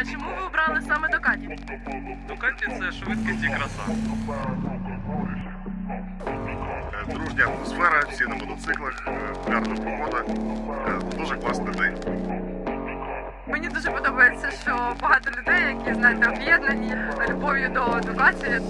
А чому ви обрали саме Дукаті? Дукаті ну, це швидкість і краса. Е, дружня атмосфера, всі на мотоциклах, е, гарна погода, е, дуже класний день. Мені дуже подобається, що багато людей, які знаєте, об'єднані любов'ю до Дукаті.